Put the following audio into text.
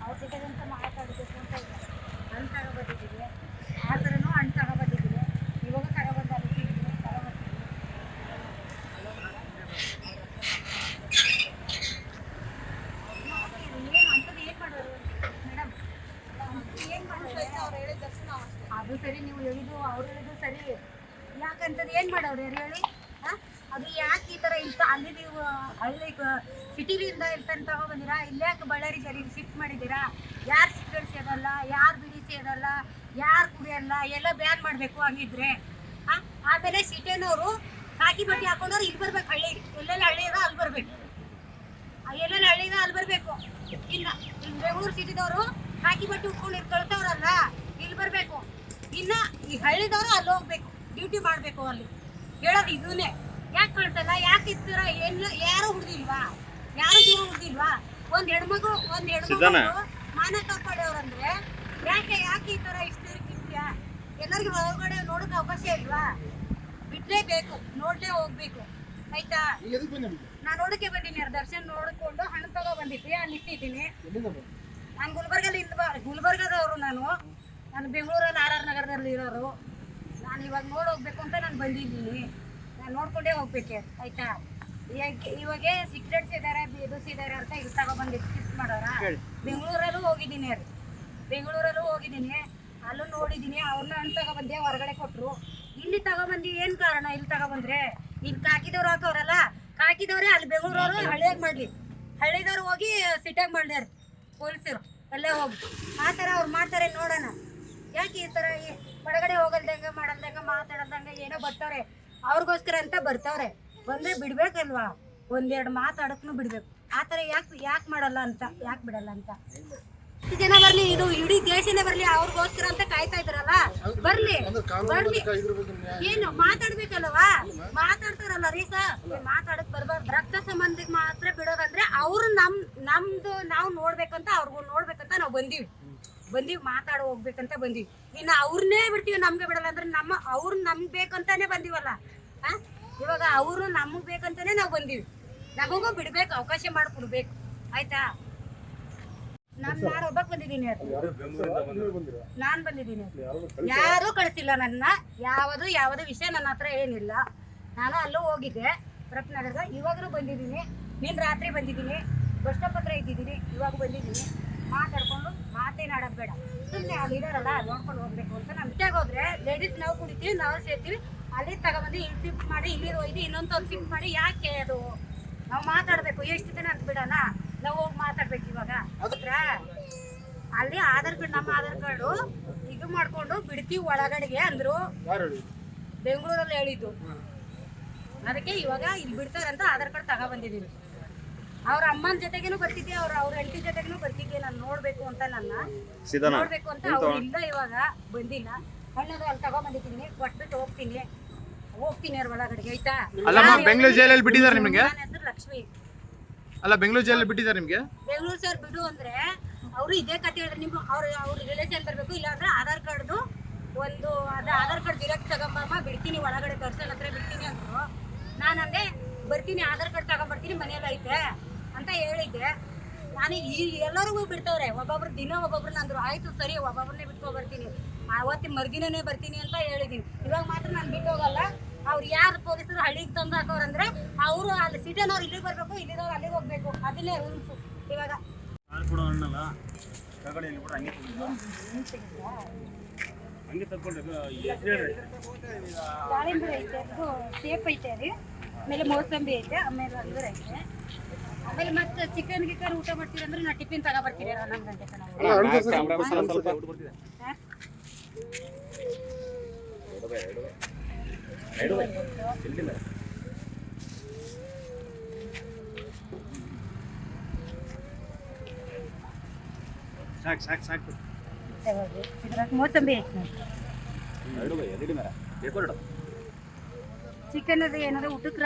ಅವ್ರ ಜೊತೆಗಂತ ಮಾತಾಡಬೇಕು ಅಂತ ಇಲ್ಲ ಅಂತ ತಗೊಬಂದಿದ್ದೀವಿ ಆ ಥರನೂ ಹಣ್ಣು ಇವಾಗ ತಗೊಬಂದು ಅಲ್ಲಿ ಸಿಕ್ಕಿದ್ರೆ ತಗೊಬರ್ತೀವಿ ಏನು ಅಂಥದ್ದು ಏನು ಮಾಡೋರು ಮೇಡಮ್ ಏನು ಮಾಡೋರು ಅದು ಸರಿ, ನೀವು ಹೇಳಿದ್ದು, ಅವ್ರು ಹೇಳಿದ್ದು ಸರಿ. ಯಾಕಂತದ್ದು ಏನು ಮಾಡೋರು ಯಾರು ಹೇಳಿ? ಅದು ಯಾಕೆ ಈ ಥರ ಇಷ್ಟ ಅಲ್ಲಿ ನೀವು ಹಳ್ಳಿ ಸಿಟಿಲಿಂದ ತಗೊಬಂದಿರಾ ಇಲ್ಲಿ ಯಾಕೆ ಬಳ್ಳಾರಿ ಸರಿ ಶಿಫ್ಟ್ ಮಾಡಿದ್ದೀರಾ? ಯಾರು ಸಿಗರೇಟ್ ಸೇದಲ್ಲ ಯಾರು ಬಿಡಿ ಸೇದಲ್ಲ ಯಾರು ಕುಡಿಯಲ್ಲ? ಎಲ್ಲ ಬ್ಯಾನ್ ಮಾಡಬೇಕು ಹಂಗಿದ್ರೆ. ಆ? ಆಮೇಲೆ ಸಿಟಿನವರು ಕಾಕಿ ಬಟ್ಟೆ ಹಾಕೊಂಡವ್ರು ಇಲ್ಲಿ ಬರ್ಬೇಕು, ಹಳ್ಳಿ. ಎಲ್ಲೆಲ್ಲ ಹಳ್ಳಿ ಇರೋ ಅಲ್ಲಿ ಬರ್ಬೇಕು. ಎಲ್ಲೆಲ್ಲ ಹಳ್ಳಿದ ಅಲ್ಲಿ ಬರಬೇಕು. ಇಲ್ಲಿ. ಬೆಂಗಳೂರು ಸಿಟಿದವರು ಕಾಕಿ ಬಟ್ಟೆ ಉಟ್ಕೊಂಡು ಕಳ್ತವ್ರಲ್ಲ ಇಲ್ಲಿ ಬರಬೇಕು. ಇನ್ನ ಈ ಹಳ್ಳಿದವರು ಅಲ್ಲಿ ಹೋಗ್ಬೇಕು ಡ್ಯೂಟಿ ಮಾಡಬೇಕು ಅಲ್ಲಿ. ಹೇಳೋದು ಇದನ್ನೇ. ಯಾಕೆ ಕಳ್ಸಲ್ಲ ಯಾಕೆ ಇರ್ತೀರ ಎಲ್ಲ ಯಾರು ಹುಡ್ದಿಲ್ವಾ? ಯಾರು ದೂರ ಹುಡ್ದಿಲ್ವಾ? ಒಂದ್ ಹೆಣ್ಮಗು ಒಂದ್? ಹೆಣ್ಮಗು ಮಾನ ಕಾಪಾಡೋರಂದ್ರೆ ಯಾಕೆ ಯಾಕೆ ಈ ತರ ಇಷ್ಟು ಇರ್ತೀಯ? ಎಲ್ಲರಿಗೂ ಹೊರಗಡೆ ನೋಡಕ್ ಅವಕಾಶ ಇಲ್ವಾ? ಬಿಡ್ಲೇಬೇಕು ನೋಡ್ಲೇ ಹೋಗ್ಬೇಕು. ಆಯ್ತಾ? ನಾನು ನೋಡಕ್ಕೆ ಬಂದಿನಿ ದರ್ಶನ್ ನೋಡ್ಕೊಂಡು ಹಣ ತಗೋ ಬಂದಿದ್ದೆ ಅಲ್ಲಿ ಇಟ್ಟಿದ್ದೀನಿ ನಾನು ಗುಲ್ಬರ್ಗಲ್ಲಿ ಇಂದ ಗುಲ್ಬರ್ಗದವರು ನಾನು. ನಾನು ಬೆಂಗಳೂರಲ್ಲಿ ಆರ್ ಆರ್ ನಗರದಲ್ಲಿ ಇರೋರು. ನಾನು ಇವಾಗ ನೋಡಿ ಹೋಗ್ಬೇಕು ಅಂತ ನಾನು ಬಂದಿದ್ದೀನಿ. ನಾನು ನೋಡ್ಕೊಂಡೇ ಹೋಗ್ಬೇಕು ಆಯ್ತಾ? ಈಗ ಇವಾಗ ಸಿಗ್ರೆಟ್ಸ್ ಇದ್ದಾರೆ ಬೇಬಸ್ ಇದ್ದಾರೆ ಅಂತ ಇಲ್ಲಿ ತಗೊಬಂದು ಶಿಫ್ಟ್ ಮಾಡೋರ? ಬೆಂಗಳೂರಲ್ಲೂ ಹೋಗಿದ್ದೀನಿ ಅದು. ಬೆಂಗಳೂರಲ್ಲೂ ಹೋಗಿದ್ದೀನಿ. ಅಲ್ಲೂ ನೋಡಿದ್ದೀನಿ ಅವ್ರನ್ನ ಹಣ್ಣು ತಗೊಬಂದೆ ಹೊರಗಡೆ ಕೊಟ್ಟರು ಇಲ್ಲಿ ತಗೊಬಂದು ಏನು ಕಾರಣ? ಇಲ್ಲಿ ತಗೊಬಂದ್ರೆ ಇಲ್ಲಿ ಕಾಕಿದವ್ರು ಹಾಕೋರಲ್ಲ? ಕಾಕಿದವ್ರೆ ಅಲ್ಲಿ ಬೆಂಗಳೂರವರು ಹಳ್ಳಿಯಾಗ ಮಾಡಲಿ. ಹಳ್ಳಿದವ್ರು ಹೋಗಿ ಸಿಟ್ಯಾಗ ಮಾಡ್ಯಾರ ಪೊಲೀಸರು. ಅಲ್ಲೇ ಹೋಗಿ ಆ ಥರ ಅವ್ರು ಮಾಡ್ತಾರೆ ನೋಡೋಣ. ಯಾಕೆ ಈ ಥರ ಈ ಹೊರಗಡೆ ಹೋಗಲ್ದಂಗೆ ಮಾಡಲ್ದಂಗೆ ಮಾತಾಡಲ್ದಂಗೆ ಏನೋ ಬರ್ತಾರೆ. ಅವ್ರಿಗೋಸ್ಕರ ಅಂತ ಬರ್ತಾವ್ರೆ ಬಂದರೆ ಬಿಡಬೇಕಲ್ವಾ? ಒಂದೆರಡು ಮಾತಾಡೋಕ್ಕೂ ಬಿಡಬೇಕು. ಆ ಥರ ಯಾಕೆ ಯಾಕೆ ಮಾಡಲ್ಲ ಅಂತ, ಯಾಕೆ ಬಿಡಲ್ಲ ಅಂತ? ಜನ ಬರ್ಲಿ, ಇದು ಇಡೀ ದೇಶನೇ ಬರ್ಲಿ, ಅವ್ರಿಗೋಸ್ಕರ ಅಂತ ಕಾಯ್ತಾ ಇದ್ರಲ್ಲ ಬರ್ಲಿ ಬರ್ಲಿ. ಏನು, ಮಾತಾಡ್ಬೇಕಲ್ವಾ? ಮಾತಾಡ್ತಾರಲ್ಲ ರೀ ಸರ್ ಮಾತಾಡಕ್ ಬರ್ಬಾರ್ದು. ರಕ್ತ ಸಂಬಂಧಕ್ಕೆ ಮಾತ್ರ ಬಿಡೋದಂದ್ರೆ ಅವ್ರು ನಮ್, ನಮ್ದು ನಾವು ನೋಡ್ಬೇಕಂತ ಅವ್ರಿಗೂ ನೋಡ್ಬೇಕು. ಬಂದೀವಿ. ಬಂದೀವಿ, ಮಾತಾಡ ಹೋಗ್ಬೇಕಂತ ಬಂದೀವಿ. ಇನ್ನು ಅವ್ರನ್ನೇ ಬಿಡ್ತೀವಿ, ನಮ್ಗೆ ಬಿಡಲ್ಲ ಅಂದ್ರೆ ನಮ್ಮ ಅವ್ರು ನಮ್ಗೆ ಬೇಕಂತಾನೆ ಬಂದೀವಲ್ಲ? ಆ? ಇವಾಗ ಅವರು ನಮಗೆ ಬೇಕಂತಾನೆ ನಾವು ಬಂದೀವಿ. ನಮಗೂ ಬಿಡ್ಬೇಕು, ಅವಕಾಶ ಮಾಡ್ಕೊಡ್ಬೇಕು ಆಯ್ತಾ? ನಾನು ನಾನು ಒಬ್ಬಕ್ಕೆ ಬಂದಿದ್ದೀನಿ ನಾನು ಬಂದಿದ್ದೀನಿ. ಯಾರು ಕಳಿಸಿಲ್ಲ ನನ್ನ. ಯಾವುದು, ಯಾವುದೇ ವಿಷಯ ನನ್ನ ಹತ್ರ ಏನಿಲ್ಲ. ನಾನು ಅಲ್ಲೂ ಹೋಗಿದ್ದೆ ರತ್ನಗರ್ಗ ಇವಾಗಲೂ ಬಂದಿದ್ದೀನಿ. ನಿನ್ನ ರಾತ್ರಿ ಬಂದಿದ್ದೀನಿ. ಬಸ್ ಸ್ಟಾಪ್ ಹತ್ರ ಇದ್ದಿದ್ದೀನಿ. ಇವಾಗ ಬಂದಿದ್ದೀನಿ. ಮಾತಾಡ್ಕೊಂಡು ಮಾತೇನಾಡೋದು ಬೇಡ. ಸುಮ್ಮನೆ ಅಲ್ಲಿ ಇದಾರಲ್ಲ ನೋಡ್ಕೊಂಡು ಹೋಗ್ಬೇಕು ಅಂತ ನಮ್ಮ ಜೊತೆಗೆ ಹೋದ್ರೆ ಲೇಡೀಸ್ ನಾವು ಕುಡಿತೀವಿ ನಾವು ಸೇರ್ತೀವಿ. ಅಲ್ಲಿ ತಗೊಬಂದು ಇಲ್ಲಿ ಶಿಫ್ಟ್ ಮಾಡಿ ಇಲ್ಲಿ ಹೋಯ್ತಿ ಇನ್ನೊಂದು ಶಿಫ್ಟ್ ಮಾಡಿ ಯಾಕೆ ಅದು? ನಾವು ಮಾತಾಡಬೇಕು ಎಷ್ಟು ದಿನ ಅಂತ ಬಿಡೋಣ? ನಾವು ಹೋಗಿ ಮಾತಾಡ್ಬೇಕು ಇವಾಗ. ಹೌದ್ರಾ ಅಲ್ಲಿ ಆಧಾರ್ ಕಾರ್ಡ್ ನಮ್ಮ ಆಧಾರ್ ಕಾರ್ಡು ಇದು ಮಾಡ್ಕೊಂಡು ಬಿಡ್ತೀವಿ ಒಳಗಡೆಗೆ ಅಂದ್ರು ಬೆಂಗಳೂರಲ್ಲಿ ಹೇಳಿದ್ದು. ಅದಕ್ಕೆ ಇವಾಗ ಇಲ್ಲಿ ಬಿಡ್ತಾರಂತ ಆಧಾರ್ ಕಾರ್ಡ್ ತಗೊಬಂದಿದ್ದೀವಿ ಅವ್ರ ಅಮ್ಮನ ಜೊತೆಗೇನು ಬರ್ತಿದ್ದೆ ಅವ್ರ ಅವ್ರ ಹೆಂಡತಿ ಜೊತೆಗೇನು ಬರ್ತಿದ್ದೆ ನಾನು ನೋಡ್ಬೇಕು ಅಂತ ನನ್ನ. ನೋಡ್ಬೇಕು ಅಂತ ಅವ್ರು ಇಲ್ಲ ಇವಾಗ ಬಂದಿಲ್ಲ. ಹಣ್ಣದು ಅಲ್ಲಿ ತಗೊಂಬಂದಿದ್ದೀನಿ ಕೊಟ್ಬಿಟ್ಟು ಹೋಗ್ತೀನಿ. ಹೋಗ್ತೀನಿ ಅವ್ರ ಒಳಗಡೆಗೆ ಆಯ್ತಾ? ಅಲ್ಲಮ್ಮ ಬೆಂಗಳೂರು ಜೈಲಲ್ಲಿ ಬಿಟ್ಟಿದ್ದಾರೆ ನಿಮಗೆ? ನನ್ನ ಹೆಸರು ಲಕ್ಷ್ಮಿ. ಅಲ್ಲ ಬೆಂಗಳೂರು ಜೈಲಲ್ಲಿ ಬಿಟ್ಟಿದ್ದಾರೆ ನಿಮಗೆ? ಬೆಂಗಳೂರು ಸರ್ ಬಿಡು ಅಂದ್ರೆ ಅವರು ಇದೇ ಕತೆ ಹೇಳಿದ್ರೆ ನಿಮ್ಮ ಅವ್ರ ಅವ್ರ ರಿಲೇಷನ್ ಬರಬೇಕು ಇಲ್ಲಾಂದ್ರೆ ಆಧಾರ್ ಕಾರ್ಡ್ದು ಒಂದು ಅದು ಆಧಾರ್ ಕಾರ್ಡ್ ಜಿರಾಕ್ಸ್ ತಗೊಂಬಮ್ಮ ಬಿಡ್ತೀನಿ ಒಳಗಡೆ ದರ್ಶನ್ ಹತ್ರ ಬಿಡ್ತೀನಿ ಅಂದ್ರು. ನಾನು ಅಂದೆ ಬರ್ತೀನಿ ಆಧಾರ್ ಕಾರ್ಡ್ ತಗೊಂಬರ್ತೀನಿ ಮನೆಯಲ್ಲಿ ಐತೆ. ಅಂತ ಹೇಳಿದ್ದೆ. ನಾನು ಈ ಎಲ್ಲರಿಗೂ ಬಿಡ್ತವ್ರೆ. ಒಬ್ಬೊಬ್ರು ದಿನ ಒಬ್ಬೊಬ್ರು ಅಂದ್ರು ಆಯ್ತು ಸರಿ ಒಬ್ಬೊಬ್ರನ್ನೇ ಬಿಟ್ಕೊ ಬರ್ತೀನಿ ಅವತ್ತಿನ ಮರ್ದಿನೇ ಬರ್ತೀನಿ ಅಂತ ಹೇಳಿದೀನಿ. ಇವಾಗ ಮಾತ್ರ ನಾನು ಬಿಟ್ಟು ಹೋಗಲ್ಲ ಅವ್ರು ಯಾರು ಪೊಲೀಸರು ಹಳ್ಳಿಗೆ ತಂದು ಹಾಕೋರಂದ್ರೆ ಅವರು ಅಲ್ಲಿ ಸಿಟಿನವ್ರು ಇಲ್ಲಿಗೆ ಬರಬೇಕು ಇಲ್ಲಿದವ್ರು ಅಲ್ಲಿಗೆ ಹೋಗ್ಬೇಕು. ಅದನ್ನೇ ರೂಲ್ಸು ಇವಾಗ. ಹಂಗೆ ದಾಳಿಂಬೆ ಐತೆ ಸೇಫ್ ಐತೆ ರೀ ಆಮೇಲೆ ಮೋಸಂಬಿ ಐತೆ ಆಮೇಲೆ ಅಂದ್ರೆ ಐತೆ. ಆಮೇಲೆ ಮತ್ತೆ ಚಿಕನ್ ಗಿಕನ್ ಊಟ ಮಾಡ್ತೀರಿ ಅಂದ್ರೆ ನಾ ಟಿಫಿನ್ ಹನ್ನೊಂದು ಗಂಟೆ? ಸಾಕು ಸಾಕು ಸಾಕು. ಮೋಸಂಬಿ ಚಿಕನ್ ಅದು ಏನಾದ್ರೂ ಊಟಕ್ಕೆ